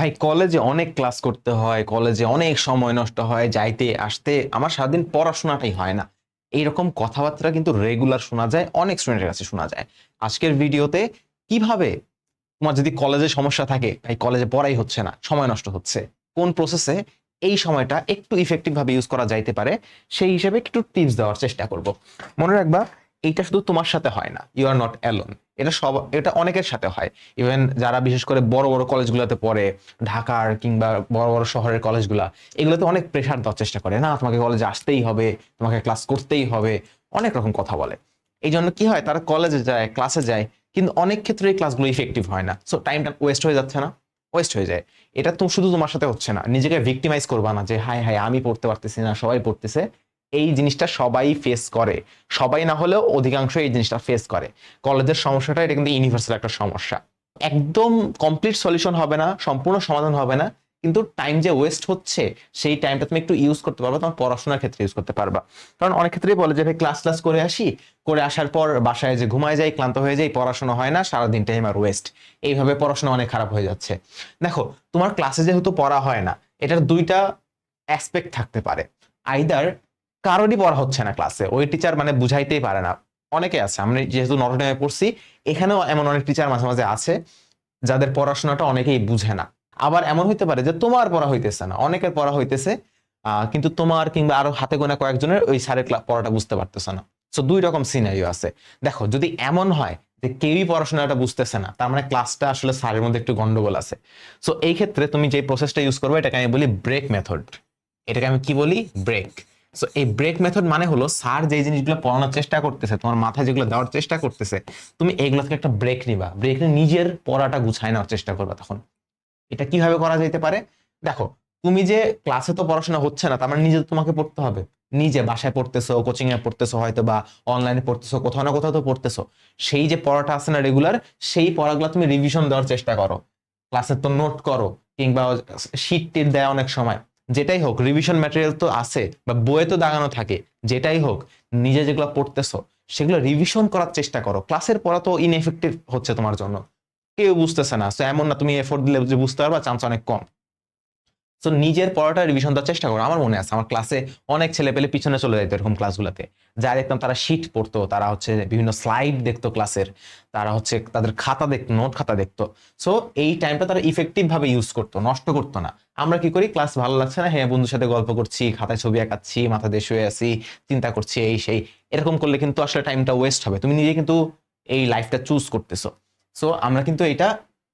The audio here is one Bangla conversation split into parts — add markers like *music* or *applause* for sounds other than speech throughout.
ভাই, কলেজে অনেক ক্লাস করতে হয়, কলেজে অনেক সময় নষ্ট হয়, যাইতে, আসতে। আমার সারাদিন পড়াশোনাটাই হয় না। এইরকম কথাবার্তা কিন্তু রেগুলার শোনা যায়, অনেক স্টুডেন্টের কাছে শোনা যায়। আজকের ভিডিওতে কীভাবে তোমার যদি কলেজে সমস্যা থাকে, ভাই, কলেজে পড়াই হচ্ছে না, সময় নষ্ট হচ্ছে। কোন প্রসেসে এই সময়টা একটু ইফেক্টিভ ভাবে ইউজ করা যাইতে পারে, সেই হিসেবে একটু টিপস দেওয়ার চেষ্টা করব। মনে রাখবা, এইটা শুধু তোমার সাথে হয় না ইউ আর নট অ্যালোন এটা সব, এটা অনেকের সাথে হয়। ইভেন যারা বিশেষ করে বড় বড় কলেজগুলোতে পড়ে, ঢাকার কিংবা বড় বড় শহরের কলেজগুলা, এগুলোতে অনেক প্রেশার দেওয়ার চেষ্টা করে। না, তোমাকে কলেজে আসতেই হবে, তোমাকে ক্লাস করতেই হবে, অনেক রকম কথা বলে। এই জন্য কি হয়, তারা কলেজে যায় ক্লাসে যায়, কিন্তু অনেক ক্ষেত্রে এই ক্লাসগুলো ইফেক্টিভ হয় না। সো টাইমটা ওয়েস্ট হয়ে যাচ্ছে না ওয়েস্ট হয়ে যায়। এটা তো শুধু তোমার সাথে হচ্ছে না, নিজেকে ভিক্টিমাইজ করবা না যে হাই হাই আমি পড়তে পারতেছি না, সবাই পড়তেছে। এই জিনিসটা সবাই ফেস করে। সবাই না হলেও অধিকাংশ এই জিনিসটা ফেস করে। কলেজের সমস্যাটা এটা কিন্তু ইউনিভার্সাল একটা সমস্যা। একদম কমপ্লিট সলিউশন হবে না, সম্পূর্ণ সমাধান হবে না, কিন্তু টাইম যে ওয়েস্ট হচ্ছে, সেই টাইমটা তুমি একটু ইউজ করতে পারবা, তোমার পড়াশোনার ক্ষেত্রে ইউজ করতে পারবা। কারণ অনেক ক্ষেত্রেই বলে যে, ভাই ক্লাস ক্লাস করে আসি। করে আসার পর বাসায় যে ঘুমায় যাই, ক্লান্ত হয়ে যাই, পড়াশোনা হয় না, সারাদিন টাইম আর ওয়েস্ট এইভাবে পড়াশোনা অনেক খারাপ হয়ে যাচ্ছে। দেখো, তোমার ক্লাসে যেহেতু পড়া হয় না, এটার দুইটা অ্যাসপেক্ট থাকতে পারে। আইদার কারোরই পড়া হচ্ছে না ক্লাসে ওই টিচার মানে বুঝাইতেই পারে না। অনেকে আছে আমরা যেহেতু নটরডেমে পড়ছি, এখানেও এমন অনেক টিচার মাঝে মাঝে আছে, যাদের পড়াশোনাটা অনেকেই বুঝে না। আবার এমন হইতে পারে যে তোমার পড়া হইতেছে না, অনেকের পড়া হইতেছে কিন্তু তোমার কিংবা আরও হাতে গোনা কয়েকজনের ওই স্যারের পড়াটা বুঝতে পারতেছে না। সো দুই রকম সিনারিও আছে। দেখো, যদি এমন হয় যে কেউই পড়াশোনাটা বুঝতেছে না, তার মানে ক্লাসটা আসলে স্যারের মধ্যে একটু গন্ডগোল আছে। সো এই ক্ষেত্রে তুমি যে প্রসেসটা ইউজ করবে, এটাকে আমি বলি ব্রেক মেথড এটাকে আমি কি বলি? ব্রেক সো এই ব্রেক মেথড মানে হলো স্যার যে জিনিসগুলো পড়ানোর চেষ্টা করতেছে, তোমার মাথায় যেগুলো দেওয়ার চেষ্টা করতেছে, তুমি এইগুলো থেকে একটা ব্রেক নিবা। ব্রেক নিয়ে নিজের পড়াটা গুছায় নেওয়ার চেষ্টা করবা তখন। এটা কীভাবে করা যেতে পারে? দেখো, তুমি যে ক্লাসে তো পড়াশোনা হচ্ছে না, তার মানে নিজে তোমাকে পড়তে হবে। নিজে বাসায় পড়তেছো কোচিং এ পড়তেছো হয়তো বা অনলাইনে পড়তেছো, কোথাও না কোথাও তো পড়তেছো। সেই যে পড়াটা আছে না রেগুলার সেই পড়াগুলো তুমি রিভিশন দেওয়ার চেষ্টা করো। ক্লাসে তো নোট করো, কিংবা শিট টিট দেয় অনেক সময়। যেটাই হোক রিভিশন ম্যাটেরিয়াল তো আছে বা বইয়ে তো দাগানো থাকে, যেটাই হোক, নিজে যেগুলো পড়তেছো, সেগুলো রিভিশন করার চেষ্টা করো। ক্লাসের পড়া তো ইনএফেক্টিভ হচ্ছে তোমার জন্য। কেউ বুঝতেছে না এমন না তুমি এফোর্ট দিলে বুঝতে পারবা চান্স অনেক কম। তো নিজের পড়াটা রিভিশন দেওয়ার চেষ্টা করো। আমার মনে আছে, আমার ক্লাসে অনেক ছেলে পেলে পিছনে চলে যেত এরকম ক্লাসগুলোতে যা দেখতাম তারা শিট পড়তো, তারা হচ্ছে বিভিন্ন স্লাইড দেখতো ক্লাসের তারা হচ্ছে তাদের খাতা দেখতো নোট খাতা দেখতো। সো এই টাইমটা তারা ইফেক্টিভ ভাবে ইউজ করতো, নষ্ট করতো না। আমরা কি করি? ক্লাস ভালো লাগছে না হ্যাঁ বন্ধুর সাথে গল্প করছি, খাতায় ছবি আঁকাচ্ছি, মাথা দিয়ে শুয়ে আছি, চিন্তা করছি, এই সেই। এরকম করলে কিন্তু আসলে টাইমটা ওয়েস্ট হবে। তুমি নিজে কিন্তু এই লাইফটা চুজ করতেছো। সো আমরা কিন্তু এটা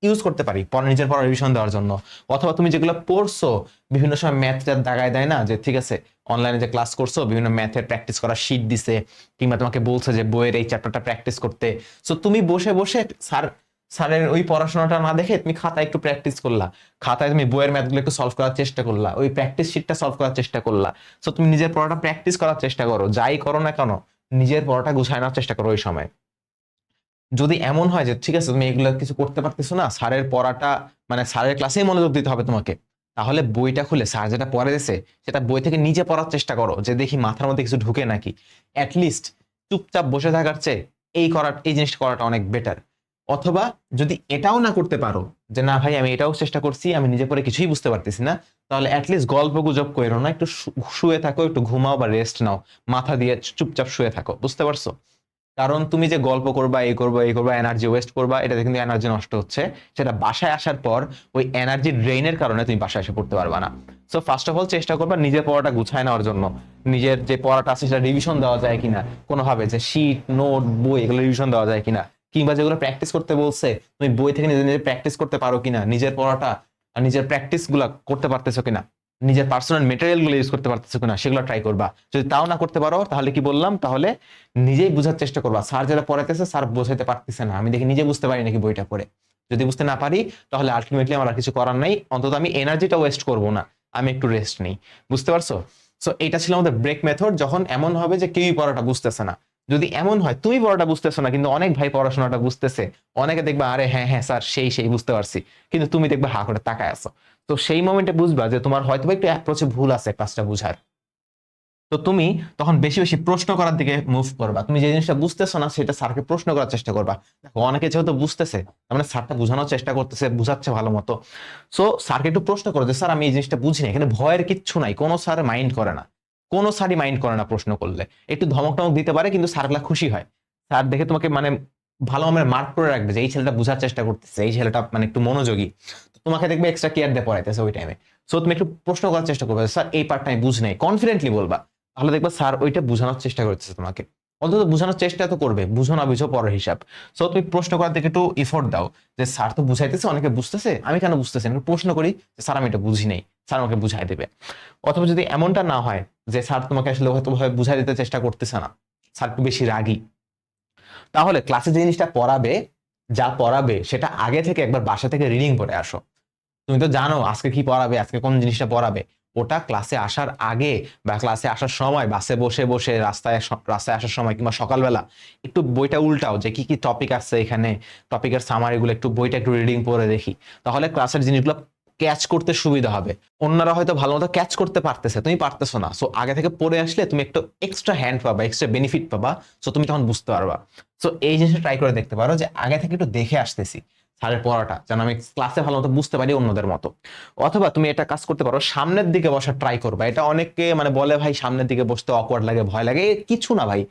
ইউজ করতে পারি, পরে নিজের পড়া রিভিশন দেওয়ার জন্য। অথবা তুমি যেগুলো পড়ছো, বিভিন্ন সময় ম্যাথটা দাগায় দেয় না যে, ঠিক আছে অনলাইনে যে ক্লাস করছ, বিভিন্ন ম্যাথের প্র্যাকটিস করা শিট দিছে, কিংবা তোমাকে বলছে যে, বইয়ের এই চ্যাপ্টারটা প্র্যাকটিস করতে। সো তুমি বসে বসে স্যার স্যারের ওই পড়াশোনাটা না দেখে তুমি খাতায় একটু প্র্যাকটিস করলা। খাতায় তুমি বইয়ের ম্যাথগুলো একটু সলভ করার চেষ্টা করলা, ওই প্র্যাকটিস শিটটা সলভ করার চেষ্টা করলা। সো তুমি নিজের পড়াটা প্র্যাকটিস করার চেষ্টা করো, যাই করো না কেন, নিজের পড়াটা গুছায় নেওয়ার চেষ্টা করো ওই সময়। যদি এমন হয় যে, ঠিক আছে, তুমি এগুলো কিছু করতে পারতেছো না, স্যারের পড়াটা মানে স্যারের ক্লাসেই মনোযোগ দিতে হবে তোমাকে, তাহলে বইটা খুলে, স্যার যেটা পড়ে দিয়েছে, সেটা বই থেকে নিজে পড়ার চেষ্টা করো, যে দেখি মাথার মধ্যে কিছু ঢুকে নাকি। অ্যাটলিস্ট চুপচাপ বসে থাকার চেয়ে এই করা, এই জিনিসটা করাটা অনেক বেটার অথবা যদি এটাও না করতে পারো, যে, না ভাই, আমি এটাও চেষ্টা করছি, আমি নিজে পরে কিছুই বুঝতে পারতেছি না, তাহলে অ্যাটলিস্ট গল্প গুজব করো না, একটু শুয়ে থাকো, একটু ঘুমাও বা রেস্ট নাও, মাথা দিয়ে চুপচাপ শুয়ে থাকো, বুঝতে পারছ? কারণ তুমি যে গল্প করবা এই করবা এই করবা এনার্জি ওয়েস্ট করবা, এটাতে কিন্তু এনার্জি নষ্ট হচ্ছে। সেটা বাসায় আসার পর ওই এনার্জি ড্রেইনের কারণে তুমি বাসায় এসে পড়তে পারবা না। সো ফার্স্ট অফ অল চেষ্টা করবা নিজের পড়াটা গুছায় নেওয়ার জন্য। নিজের যে পড়াটা আছে সেটা রিভিশন দেওয়া যায় কিনা। কোনোভাবে যে শিট নোট বই এগুলো রিভিশন দেওয়া যায় কিনা। কিংবা যেগুলো প্র্যাকটিস করতে বলছে, তুমি বই থেকে নিজে নিজে প্র্যাকটিস করতে পারো কিনা? নিজের পড়াটা আর নিজের প্র্যাকটিসগুলা করতে পারতেছো কিনা? নিজের পার্সোনাল মেটেরিয়ালগুলো ইউজ করতে পারতেছো কিনা সেগুলো ট্রাই করবা। যদি তাও না করতে পারো, তাহলে কি বললাম? তাহলে নিজেই বোঝার চেষ্টা করবা। স্যার যেটা পড়াইতেছে, স্যার বোঝাইতে পারতেছে না। আমি দেখি নিজে বুঝতে পারি নাকি বইটা পড়ে। যদি বুঝতে না পারি, তাহলে আলটিমেটলি আমার আর কিছু করার নাই। অন্তত আমি এনার্জিটা ওয়েস্ট করব না। আমি একটু রেস্ট নেই। বুঝতে পারছ? সো এটা ছিল আমাদের ব্রেক মেথড যখন এমন হবে যে কেউই পড়াটা বুঝতেছে না। যদি এমন হয়, তুমি পড়াটা বুঝতেছো না, কিন্তু অনেক ভাই পড়াশোনাটা বুঝতেছে। অনেকে দেখবে, আরে হ্যাঁ হ্যাঁ স্যার, সেই সেই, বুঝতে পারছি। কিন্তু তুমি দেখবে, হা করে তাকায় আছো। তো সেই মোমেন্টে বুঝবা যে তোমার হয়তো একটু অ্যাপ্রোচে ভুল আছে কাজটা বুঝার। তো তুমি তখন বেশি বেশি প্রশ্ন করার দিকে মুভ করবা। তুমি যে জিনিসটা বুঝতেছো না, সেটা স্যারকে প্রশ্ন করার চেষ্টা করবা। দেখো, অনেকে যেহেতু বুঝতেছে মানে স্যারটা বোঝানোর চেষ্টা করতেছে, বুঝাচ্ছে ভালো মতো। সো স্যারকে একটু প্রশ্ন করো যে, স্যার, আমি এই জিনিসটা বুঝি না। এখানে ভয়ের কিচ্ছু নাই। কোনো স্যার মাইন্ড করে না। কোনো স্যারই মাইন্ড করে না প্রশ্ন করলে। একটু ধমক টমক দিতে পারে, কিন্তু স্যারগুলা খুশি হয়। স্যার দেখে তোমাকে মানে ভালো আমার মার্ক করে রাখবে যে, এই ছেলেটা বোঝার চেষ্টা করতেছে। এই ছেলেটা মানে একটু মনোযোগী। তোমাকে দেখবে এক্সট্রা কেয়ার দিয়ে পড়াইতেছে ওই টাইমে সো তুমি একটু প্রশ্ন করার চেষ্টা করবে স্যার এই পার্টটা আমি বুঝ নাই। কনফিডেন্টলি বলবা। তাহলে দেখবা স্যার ওইটা বোঝানোর চেষ্টা করতেছে তোমাকে। অন্তত বোঝানোর চেষ্টা তো করবে, বুঝো না বুঝো, পরের হিসাব। সো তুমি প্রশ্ন করার দিকে একটু এফোর্ট দাও, যে স্যার তো বুঝাইতেছে, অনেকে বুঝতেছে? আমি কেন বুঝতেছি? একটু প্রশ্ন করি, যে স্যার আমি এটা বুঝি নাই। স্যার আমাকে বুঝাই দেবে। অথবা যদি এমনটা না হয়, যে স্যার তোমাকে আসলে হয়তো ভাবে বুঝাই দিতে চেষ্টা করতেছে না। স্যার একটু বেশি রাগী। তাহলে ক্লাসে যে জিনিসটা পড়াবে, যা পড়াবে, সেটা আগে থেকে একবার বাসা থেকে রিডিং পড়ে আসো। তুমি তো জানো আজকে কি পড়াবে, আজকে কোন জিনিসটা পড়াবে। ওটা ক্লাসে আসার আগে বা ক্লাসে আসার সময় বাসে বসে বসে, রাস্তায় রাস্তায় আসার সময় কিংবা সকালবেলা একটু বইটা উল্টাও যে কি কি টপিক আসছে এখানে টপিকের সামারিগুলো একটু বইটা একটু রিডিং পড়ে দেখি। তাহলে ক্লাসের জিনিসগুলো ক্যাচ করতে সুবিধা হবে। অন্যরা হয়তো ভালো মতো ক্যাচ করতে পারতেছে, তুমি পারতেছো না। সো আগে থেকে পড়ে আসলে তুমি একটু এক্সট্রা হ্যান্ড পাবা এক্সট্রা বেনিফিট পাবা। সো তুমি তখন বুঝতে পারবা। সো এই জিনিসটা ট্রাই করে দেখতে পারো যে আগে থেকে একটু দেখে আসতেছি। স্যারের পড়াটা, যেন আমি ক্লাসে ভালো মতো বুঝতে পারি অন্যদের মতো। অথবা তুমি এটা কাজ করতে পারো, সামনের দিকে বসা ট্রাই করবা। এটা অনেককে মানে বলে, ভাই, সামনের দিকে বসতে অকওয়ার্ড লাগে, ভয় লাগে। কিছু না, ভাই।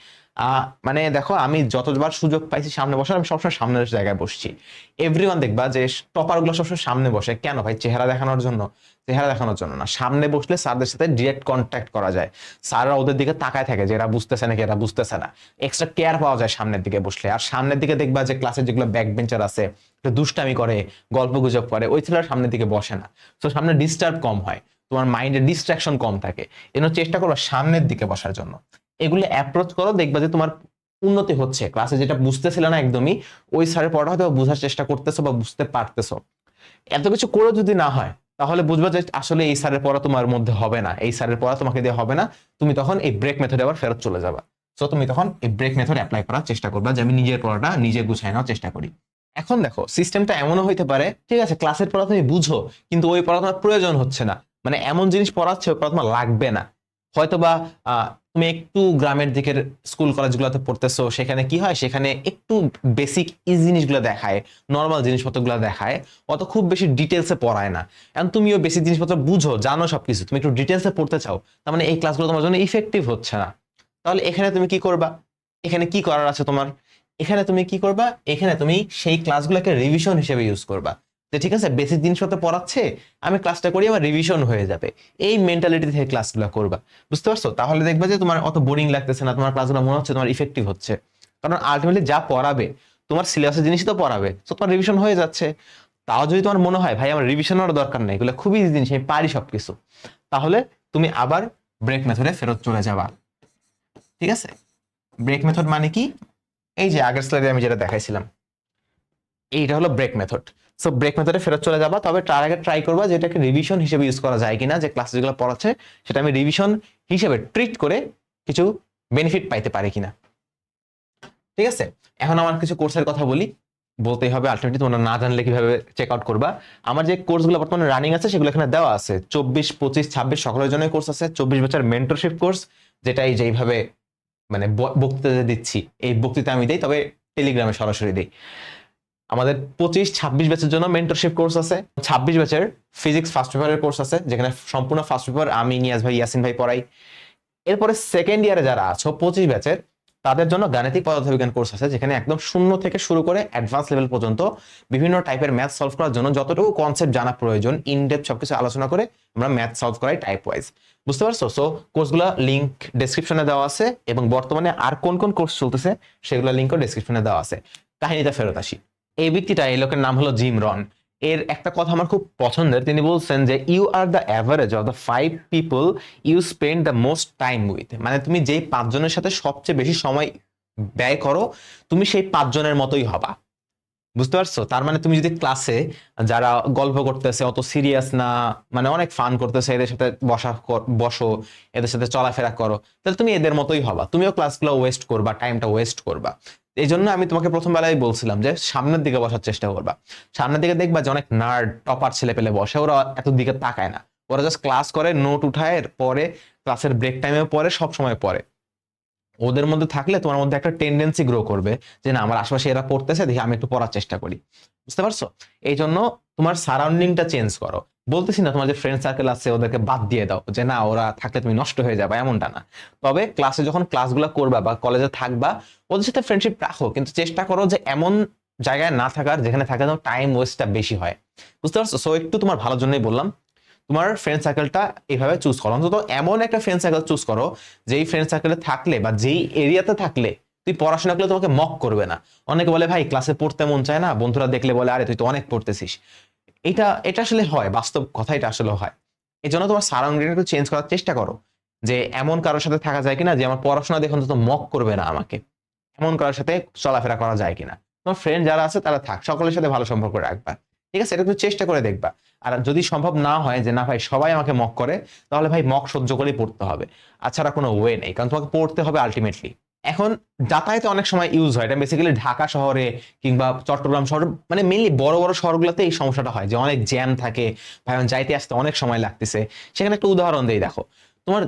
মানে দেখো, আমি যতবার সুযোগ পাইছি সামনে বসার, আমি সবসময় সামনের জায়গায় বসছি। এভরিওয়ান দেখবা যে টপারগুলো সবসময় সামনে বসে। কেন ভাই? চেহারা দেখানোর জন্য। চেহারা দেখানোর জন্য না। সামনে বসলে স্যারদের সাথে ডিরেক্ট কন্ট্যাক্ট করা যায়। স্যাররা ওদের দিকে তাকায় থাকে যে এরা বুঝতেছে নাকি এরা বুঝতেছে না। এক্সট্রা কেয়ার পাওয়া যায় সামনের দিকে বসলে। আর সামনের দিকে দেখবা যে ক্লাসে যেগুলো ব্যাক বেঞ্চার আছে দুষ্টামি করে, গল্প গুজব করে, ওই ছেলেরা সামনের দিকে বসে না। তো সামনে ডিস্টার্ব কম হয়। তোমার মাইন্ডে ডিস্ট্রাকশন কম থাকে। এজন্য চেষ্টা করবা সামনের দিকে বসার জন্য। এগুলো অ্যাপ্রোচ করো দেখবা যে তোমার উন্নতি হচ্ছে। ক্লাসে যেটা বুঝতেছিল না একদমই ওই স্যারের পড়া হয়তো বোঝার চেষ্টা করতেছো বা বুঝতে পারতেছো। এত কিছু করে যদি না হয় তাহলে বুঝবা যে আসলে এই স্যারের পড়া তোমার মধ্যে হবে না। এই স্যারের পড়া তোমাকে দিয়ে হবে না। তুমি তখন এই ব্রেক মেথডে আবার ফেরত চলে যাবা। সো তুমি তখন এই ব্রেক মেথড অ্যাপ্লাই করার চেষ্টা করবা যে আমি নিজের পড়াটা নিজে গুছাই নেওয়ার চেষ্টা করি। এখন দেখো সিস্টেমটা এমনও হইতে পারে ঠিক আছে ক্লাসের পড়া তুমি বুঝো কিন্তু ওই পড়া তোমার প্রয়োজন হচ্ছে না। মানে এমন জিনিস পড়াচ্ছে ওই পড়া তোমার লাগবে না। হয়তোবা আহ, তুমি একটু গ্রামের দিকের স্কুল কলেজগুলোতে পড়তেছো, সেখানে কি হয়? সেখানে একটু বেসিক ইজি জিনিসগুলো দেখায় নর্মাল জিনিসপত্রগুলো দেখায়, অত খুব বেশি ডিটেলসে পড়ায় না। এখন তুমিও বেসিক জিনিসপত্র বুঝো, জানো সবকিছু। তুমি একটু ডিটেলসে পড়তে চাও, তার মানে এই ক্লাসগুলো তোমার জন্য ইফেক্টিভ হচ্ছে না। তাহলে এখানে তুমি কি করবা? এখানে কি করার আছে তোমার? এখানে তুমি কি করবা? এখানে তুমি সেই ক্লাসগুলোকে রিভিশন হিসেবে ইউজ করবা। যে ঠিক আছে, বেসিক জিনিসপত্র পড়াচ্ছে, আমি ক্লাসটা করি আমার রিভিশন হয়ে যাবে। এই মেন্টালিটি থেকে ক্লাসগুলো করবা। বুঝতে পারছ? তাহলে দেখবা যে তোমার অত বোরিং লাগতেছে না, তোমার ক্লাসগুলো মনে হচ্ছে তোমার ইফেক্টিভ হচ্ছে। কারণ আলটিমেটলি যা পড়াবে, তোমার সিলেবাসের জিনিসই তো পড়াবে তো তোমার রিভিশন হয়ে যাচ্ছে। তাও যদি তোমার মনে হয়, ভাই, আমার রিভিশনেরও দরকার নেই, এগুলো খুবই ইজি জিনিস, আমি পারি সবকিছু। তাহলে তুমি আবার ব্রেক মেথডে ফেরত চলে যাবা। ঠিক আছে? ব্রেক মেথড মানে কি? এই যে আগের স্লাইডে আমি যেটা দেখাইছিলাম। এইটা হলো ব্রেক মেথড সো ব্রেক মেথডে ফেরত চলে যাবা। তবে তার আগে ট্রাই করবা যে এটাকে রিভিশন হিসেবে ইউজ করা যায় কিনা, যে ক্লাস যেগুলো পড়াচ্ছে, সেটা আমি রিভিশন হিসেবে ট্রিট করে কিছু বেনিফিট পাইতে পারি কিনা। ঠিক আছে? এখন আমার কিছু কোর্সের কথা বলি। বলতেই হবে আলটিমেটলি তোমরা না জানলে কীভাবে চেক আউট করবা। আমার যে কোর্সগুলো বর্তমানে রানিং আছে, সেগুলো এখানে দেওয়া আছে। চব্বিশ, পঁচিশ, ছাব্বিশ সকলের জন্য কোর্স আছে। চব্বিশ বছর মেন্টরশিপ কোর্স যেটা এই যেইভাবে মানে বক্তৃতা দিচ্ছি। এই বক্তৃতা আমি দিই, তবে টেলিগ্রামে সরাসরি দিই। আমাদের পঁচিশ, ছাব্বিশ ব্যাচের জন্য মেন্টরশিপ কোর্স আছে। ছাব্বিশ ব্যাচের ফিজিক্স ফার্স্ট পেপারের কোর্স আছে, যেখানে সম্পূর্ণ ফার্স্ট পেপার আমি, নিয়াজ ভাই, ইয়াসিন ভাই পড়াই। এরপরে সেকেন্ড ইয়ারে যারা আছো, পঁচিশ ব্যাচের তাদের জন্য গাণিতিক পদার্থবিজ্ঞান কোর্স আছে, যেখানে একদম শূন্য থেকে শুরু করে অ্যাডভান্স লেভেল পর্যন্ত বিভিন্ন টাইপের ম্যাথ সলভ করার জন্য যতটুকু কনসেপ্ট জানা প্রয়োজন ইন ডেপ সবকিছু আলোচনা করে আমরা ম্যাথ সলভ করাই টাইপ ওয়াইজ বুঝতে পারছ? সো কোর্সগুলো লিঙ্ক ডেসক্রিপশনে দেওয়া আছে এবং বর্তমানে আর কোন কোন কোর্স চলতেছে, সেগুলো লিঙ্কও ডেসক্রিপশনে দেওয়া আছে। কাহিনীতে ফেরত আসি। এই ব্যক্তিটা, এই লোকের নাম হলো জিম রন। এর একটা কথা আমার খুব পছন্দের, তিনি বলছেন যে you are the average of the five people you spend the most time with মানে তুমি যেই পাঁচজনের সাথে সবচেয়ে বেশি সময় ব্যয় করো, তুমি সেই পাঁচজনের মতোই হবা। বুঝতে পারছ? তার মানে তুমি যদি ক্লাসে যারা গল্প করতেছে, অত সিরিয়াস না মানে অনেক ফান করতেছে, এদের সাথে বসা বসো, এদের সাথে চলাফেরা করো, তাহলে তুমি এদের মতোই হবা। তুমিও ক্লাসগুলো ওয়েস্ট করবা টাইমটা ওয়েস্ট করবা। এই জন্য আমি তোমাকে প্রথম বেলায় বলছিলাম যে সামনের দিকে বসার চেষ্টা করবা। সামনের দিকে দেখবা যে অনেক নার্ড টপার ছেলে পেলে বসে, ওরা এত দিকে তাকায় না। ওরা জাস্ট ক্লাস করে নোট উঠায়, পরে ক্লাসের ব্রেক টাইমে পরে, সব সময় পড়ে ওদের মধ্যে থাকলে তোমার মধ্যে একটা টেন্ডেন্সি গ্রো করবে যে না, আমার আশেপাশে এরা পড়তেছে, দেখি আমি একটু পড়ার চেষ্টা করি। বুঝতে পারছ? এই জন্য তোমার সারাউন্ডিংটা চেঞ্জ করো। বলতেছি না তোমার যে ফ্রেন্ড সার্কেল আছে, ওদেরকে বাদ দিয়ে দাও, যে না, ওরা থাকলে তুমি নষ্ট হয়ে যাবে, এমনটা না। তবে ক্লাসে যখন ক্লাসগুলো করবা বা কলেজে থাকবা, ওদের সাথে ফ্রেন্ডশিপ রাখো, কিন্তু চেষ্টা করো যে এমন জায়গায় না থাকার, যেখানে থাকা যেন টাইম ওয়েস্টটা বেশি হয়। বুঝতে পারছ? সো একটু তোমার ভালোর জন্যই বললাম, তোমার ফ্রেন্ড সার্কেলটা এইভাবে চুজ করো। অন্তত এমন একটা ফ্রেন্ড সার্কেল চুজ করো, যেই ফ্রেন্ড সার্কেলে থাকলে বা যেই এরিয়াতে থাকলে তুই পড়াশোনা করলে তোমাকে মক করবে না। অনেকে বলে, ভাই ক্লাসে পড়তে মন চায় না। বন্ধুরা দেখলে বলে, আরে, তুই তো অনেক পড়তেছিস। এটা এটা আসলে হয়, বাস্তব কথা এটা আসলে হয়। এই জন্য তোমার সারাউন্ডিং একটু চেঞ্জ করার চেষ্টা করো। যে এমন কারোর সাথে থাকা যায় কিনা, যে আমার পড়াশোনা দেখুন তো মক করবে না আমাকে। এমন কারোর সাথে চলাফেরা করা যায় কিনা। তোমার ফ্রেন্ড যারা আছে তারা থাক, সকলের সাথে ভালো সম্পর্ক রাখবা। ঠিক আছে? এটা একটু চেষ্টা করে দেখবা। আর যদি সম্ভব না হয় যে, না ভাই, সবাই আমাকে মক করে, তাহলে ভাই মক সহ্য করেই পড়তে হবে। আছাড়া কোনো ওয়ে নেই, কারণ তোমাকে পড়তে হবে আলটিমেটলি এখন যাতায়াতে অনেক সময় ইউজ হয়। এটা বেসিক্যালি ঢাকা শহরে কিংবা চট্টগ্রাম শহর মানে মেনলি বড় বড় শহরগুলোতে এই সমস্যাটা হয় যে অনেক জ্যাম থাকে। ভাই যাইতে আসতে অনেক সময় লাগতেছে। সেখানে একটা উদাহরণ দেই, দেখো। তোমার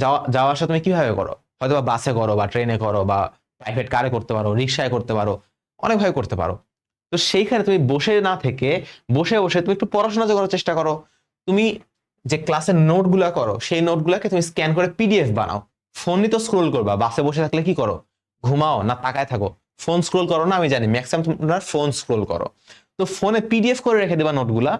যাওয়া যাওয়া আসা তুমি কীভাবে করো? হয়তো বা বাসে করো বা ট্রেনে করো বা প্রাইভেট কারে করতে পারো রিক্সায় করতে পারো, অনেকভাবে করতে পারো। তো সেইখানে তুমি বসে না থেকে, বসে বসে তুমি একটু পড়াশোনা করার চেষ্টা করো। তুমি যে ক্লাসের নোটগুলো করো, সেই নোটগুলোকে তুমি স্ক্যান করে পিডিএফ বানাও। ফোনই তো স্ক্রোল করবা, বাসে বসে থাকলে কি করো? ঘুমাও, না তাকায় থাকো। ফোন স্ক্রোল করো না, আমি জানি। ম্যাক্সিমাম তোমরা ফোন স্ক্রোল করো। তো ফোনে পিডিএফ করে রেখে দেবা নোটগুলা।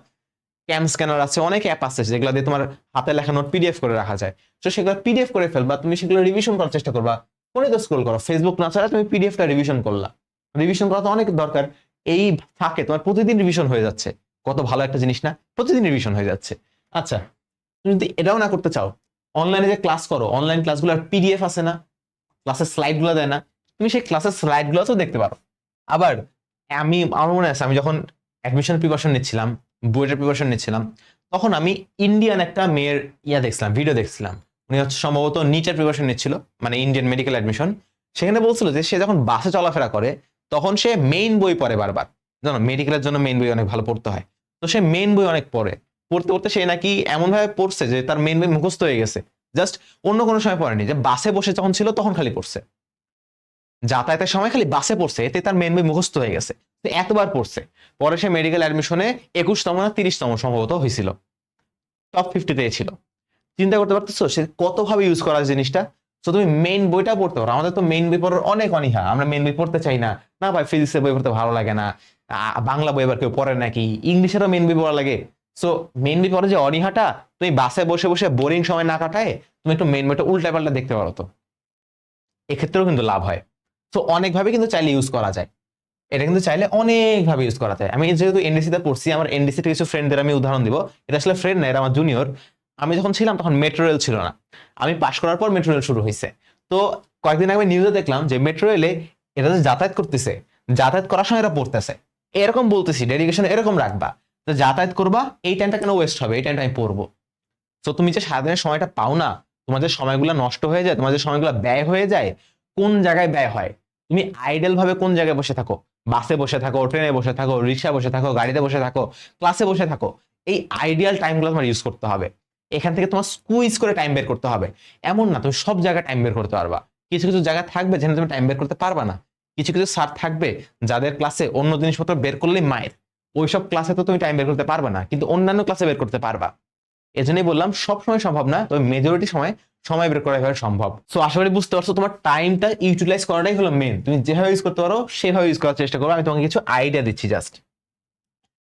ক্যাম স্ক্যানার আছে, অনেক অ্যাপ আছে যেগুলো দিয়ে তোমার হাতে লেখা নোট পিডিএফ করে রাখা যায়। তো সেগুলো পিডিএফ করে ফেলবা, তুমি সেগুলো রিভিশন করার চেষ্টা করবা। ফোনে তো স্ক্রোল করো। ফেসবুক না ছাড়া তুমি পিডিএফটা রিভিশন করলা। রিভিশন করা তো অনেক দরকার। এই ফাঁকে তোমার প্রতিদিন রিভিশন হয়ে যাচ্ছে। কত ভালো একটা জিনিস না? প্রতিদিন রিভিশন হয়ে যাচ্ছে। আচ্ছা তুমি যদি এটাও না করতে চাও অনলাইনে যে ক্লাস করো অনলাইন ক্লাসগুলো আর পিডিএফ আছে না ক্লাসের স্লাইডগুলো দেয় না, তুমি সেই ক্লাসের স্লাইডগুলো তো দেখতে পারো। আবার আমি, আমার মনে আছে, আমি যখন অ্যাডমিশন প্রিপারেশন নিচ্ছিলাম বুয়েটের প্রিপারেশন নিচ্ছিলাম, তখন আমি ইন্ডিয়ান একটা মেয়ের ইয়া দেখছিলাম ভিডিও দেখছিলাম। উনি হচ্ছে সম্ভবত নিটের প্রিপারেশন নিচ্ছিল মানে ইন্ডিয়ান মেডিকেল অ্যাডমিশন সেখানে বলছিল যে সে যখন বাসে চলাফেরা করে, তখন সে মেইন বই পড়ে বারবার। জানো মেডিকেলের জন্য মেইন বই অনেক ভালো পড়তে হয়। তো সে মেইন বই অনেক পড়ে। পড়তে পড়তে সে নাকি এমন ভাবে পড়ছে যে তার মেন বই মুখস্থ হয়ে গেছে। জাস্ট অন্য কোনো সময় পড়েনি। যে বাসে বসে যখন ছিল তখন খালি পড়ছে। যাতায়াতের সময় খালি বাসে পড়ছে, এতে তার মেন বই মুখস্থ হয়ে গেছে। এতবার পড়ছে। পরে সে মেডিকেল অ্যাডমিশনে একুশতম না তিরিশতম সম্ভবত হয়েছিল। টপ ফিফটিতে ছিল। চিন্তা করতে পারতেছো? সে কতভাবে ইউজ করা জিনিসটা? তো তুমি মেইন বইটা পড়তে পারো। আমাদের তো মেইন বই পড়ার অনেক অনীহা। আমরা মেইন বই পড়তে চাই না। না ভাই ফিজিক্সের বই পড়তে ভালো লাগে না। বাংলা বই এবার কেউ পড়ে নাকি? ইংলিশেরও মেইন বই পড়া লাগে। সো মেইন বই পড়ে যে অনীহাটা, তুমি বাসে বসে বসে বোরিং সময় না কাটায় তুমি একটু মেইন বইটা উল্টা পাল্টা দেখতে পারো তো। এক্ষেত্রেও কিন্তু লাভ হয়। তো অনেকভাবে কিন্তু চাইলে ইউজ করা যায়। এটা কিন্তু চাইলে অনেকভাবে ইউজ করা যায়। আমি যেহেতু এনডিসিতে পড়ছি, আমার এনডিসিতে কিছু ফ্রেন্ডদের আমি উদাহরণ দিব। এটা আসলে ফ্রেন্ড না এটা আমার জুনিয়র আমি যখন ছিলাম তখন মেট্রো রেল ছিল না। আমি পাশ করার পর মেট্রো রেল শুরু হয়েছে তো, কয়েকদিন আগে নিউজে দেখলাম যে মেট্রো রেলে এটা যে যাতায়াত করতেছে, যাতায়াত করার সময় এরা পড়তেছে। এরকম বলতেছি ডেডিকেশন এরকম রাখবা। যাতায়াত করবা, এই টাইমটা কেন ওয়েস্ট হবে? এই টাইমটা আমি পড়ব। তো তুমি যে সারাদিনের সময়টা পাও না, তোমার যে সময়গুলো নষ্ট হয়ে যায়, তোমার যে সময়গুলো ব্যয় হয়ে যায়, কোন জায়গায় ব্যয় হয়? তুমি আইডেল ভাবে কোন জায়গায় বসে থাকো? বাসে বসে থাকো ট্রেনে বসে থাকো রিক্সা বসে থাকো, গাড়িতে বসে থাকো ক্লাসে বসে থাকো, এই আইডিয়াল টাইমগুলো তোমার ইউজ করতে হবে। এখান থেকে তোমার স্কুইজ করে টাইম বের করতে হবে। এমন না, তুমি সব জায়গায় টাইম বের করতে পারবা। কিছু কিছু জায়গা থাকবে যেখানে তুমি টাইম বের করতে পারবা না। কিছু কিছু স্যার থাকবে, যাদের ক্লাসে অন্য জিনিসপত্র বের করলেই মায়ের। ওইসব ক্লাসে তো তুমি টাইম বের করতে পারবে না, কিন্তু অন্যান্য ক্লাসে বের করতে পারবা। এজন্যই বললাম সব সময় সম্ভব না, তবে মেজরিটি সময় সময় বের করা সম্ভব। সো আশা করি বুঝতে পারছ, তোমার টাইমটা ইউটিলাইজ করাটাই হলো মেন তুমি যেভাবে ইউজ করতে পারো, সেভাবে ইউজ করার চেষ্টা করো, আমি তোমাকে কিছু আইডিয়া দিচ্ছি জাস্ট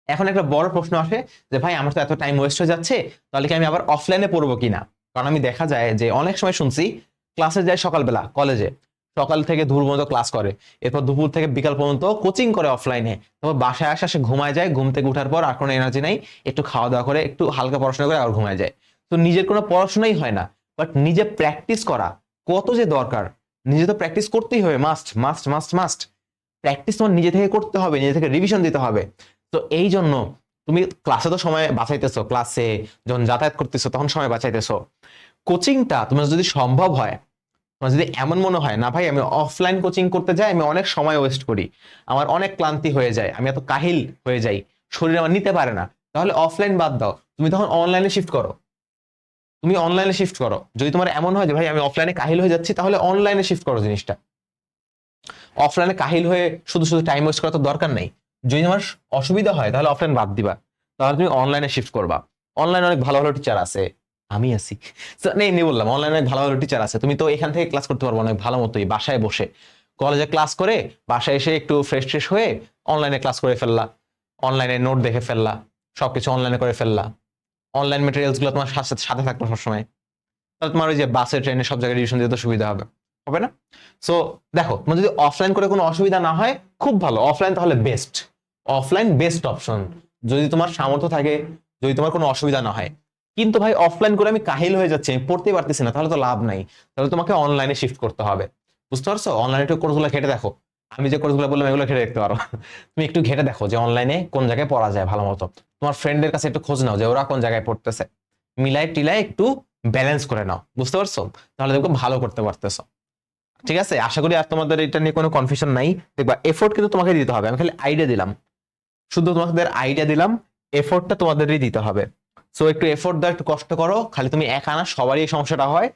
এখন একটা বড় প্রশ্ন আসে যে, ভাই, আমার তো এত টাইম ওয়েস্ট হয়ে যাচ্ছে, তাহলে কি আমি আবার অফলাইনে পড়ব কিনা? কারণ আমি দেখা যায় যে, অনেক সময় শুনছি ক্লাসে যায় সকালবেলা কলেজে সকাল থেকে দূর পর্যন্ত ক্লাস করে। এরপর দুপুর থেকে বিকাল পর্যন্ত কোচিং করে অফলাইনে তারপর বাসায় আসা সে ঘুমায় যায়, ঘুম থেকে উঠার পর আর কোনো এনার্জি নাই, একটু খাওয়া দাওয়া করে, একটু হালকা পড়াশোনা করে আর ঘুমায় যায়। তো নিজের কোনো পড়াশোনাই হয় না বাট নিজে প্র্যাকটিস করা কত যে দরকার। নিজে তো প্র্যাকটিস করতেই হবে must must must must practice তোমার নিজে থেকে করতে হবে, নিজে থেকে রিভিশন দিতে হবে। তো এই জন্য তুমি ক্লাসে তো সময় বাঁচাইতেছো ক্লাসে যখন যাতায়াত করতেছো তখন সময় বাঁচাইতেছো। কোচিংটা তোমার যদি সম্ভব হয় তোমার যদি এমন মনে হয়, না ভাই, আমি অফলাইন কোচিং করতে যাই, আমি অনেক সময় ওয়েস্ট করি, আমার অনেক ক্লান্তি হয়ে যায়, আমি এত কাহিল হয়ে যাই, শরীর আমার নিতে পারে না, তাহলে অফলাইন বাদ দাও। তুমি তখন অনলাইনে শিফট করো। তুমি অনলাইনে শিফট করো। যদি তোমার এমন হয় যে, ভাই, আমি অফলাইনে কাহিল হয়ে যাচ্ছি, তাহলে অনলাইনে শিফট করো জিনিসটা। অফলাইনে কাহিল হয়ে শুধু শুধু টাইম ওয়েস্ট করা তো দরকার নেই। যদি তোমার অসুবিধা হয়, তাহলে অফলাইন বাদ দিবা। তাহলে তুমি অনলাইনে শিফট করবা। অনলাইনে অনেক ভালো ভালো টিচার আছে। আমি আছি। নেই না এমনি বললাম অনলাইনে ভালো ভালো টিচার আছে। তুমি তো এখান থেকে ক্লাস করতে পারব অনেক ভালো মতোই, বাসায় বসে। কলেজে ক্লাস করে, বাসায় এসে একটু ফ্রেশ ট্রেশ হয়ে অনলাইনে ক্লাস করে ফেললা। অনলাইনে নোট দেখে ফেললা। সবকিছু অনলাইনে করে ফেললা। অনলাইন মেটেরিয়ালসগুলো তোমার সাথে সাথে থাকল সবসময়। তাহলে তোমার ওই যে বাসে ট্রেনে সব জায়গায় রিভিশন দিতে সুবিধা হবে। হবে না? সো দেখো, তোমার যদি অফলাইন করে কোনো অসুবিধা না হয়, খুব ভালো। অফলাইন তাহলে বেস্ট অফলাইন বেস্ট অপশন যদি তোমার সামর্থ্য থাকে, যদি তোমার কোনো অসুবিধা না হয়। কিন্তু ভাই অফলাইন করে আমি কাহিল হয়ে যাচ্ছি, আমি পড়তে পারতেছি না, তাহলে তো লাভ নাই। তাহলে তোমাকে অনলাইনে শিফট করতে হবে। বুঝতে পারছ? অনলাইনে একটু কোর্সগুলো ঘেটে দেখো। আমি যে কোর্সগুলো বললাম, এগুলো ঘেটে দেখতে পারো। *laughs* তুমি একটু ঘেটে দেখো যে অনলাইনে কোন জায়গায় পড়া যায় ভালো মতো। তোমার ফ্রেন্ডের কাছে একটু খোঁজ নাও যে ওরা কোন জায়গায় পড়তেছে। মিলাই টিলাই একটু ব্যালেন্স করে নাও। বুঝতে পারছ? তাহলে দেখবে ভালো করতে পারতেছো। ঠিক আছে? আশা করি আর তোমাদের এটা নিয়ে কোনো কনফিউশন নাই। দেখবা এফোর্ট কিন্তু তোমাকে দিতে হবে। আমি খালি আইডিয়া দিলাম। শুধু তোমাদের আইডিয়া দিলাম এফোর্টটা তোমাদেরই দিতে হবে। সো একটু এফোর্ট দাও, একটু কষ্ট করো, খালি তুমি একা না সবারই এই সমস্যাটা হয়।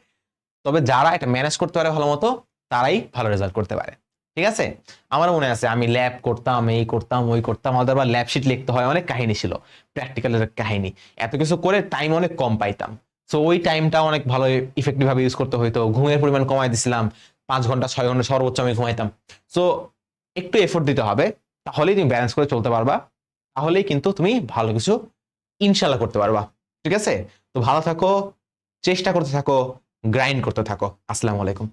তবে যারা এটা ম্যানেজ করতে পারে ভালো মতো, তারাই ভালো রেজাল্ট করতে পারে। ঠিক আছে? আমার মনে আছে, আমি ল্যাব করতাম, এই করতাম, ওই করতাম, আমাদের আবার ল্যাব শিট লিখতে হয়, অনেক কাহিনী ছিল। প্র্যাকটিক্যালের কাহিনী। এত কিছু করে টাইম অনেক কম পাইতাম। সো ওই টাইমটা অনেক ভালো ইফেক্টিভ ভাবে ইউজ করতে হইতো। ঘুমের পরিমাণ কমাই দিছিলাম, পাঁচ ঘণ্টা, ছয় ঘণ্টা সর্বোচ্চ আমি ঘুমাইতাম। সো একটু এফোর্ট দিতে হবে, তাহলেই তুমি ব্যালেন্স করে চলতে পারবা। তাহলেই কিন্তু তুমি ভালো কিছু ইনশাল্লাহ করতে পারবা। ঠিক আছে? তো ভালো থাকো, চেষ্টা করতে থাকো গ্রাইন্ড করতে থাকো। আসসালামু আলাইকুম।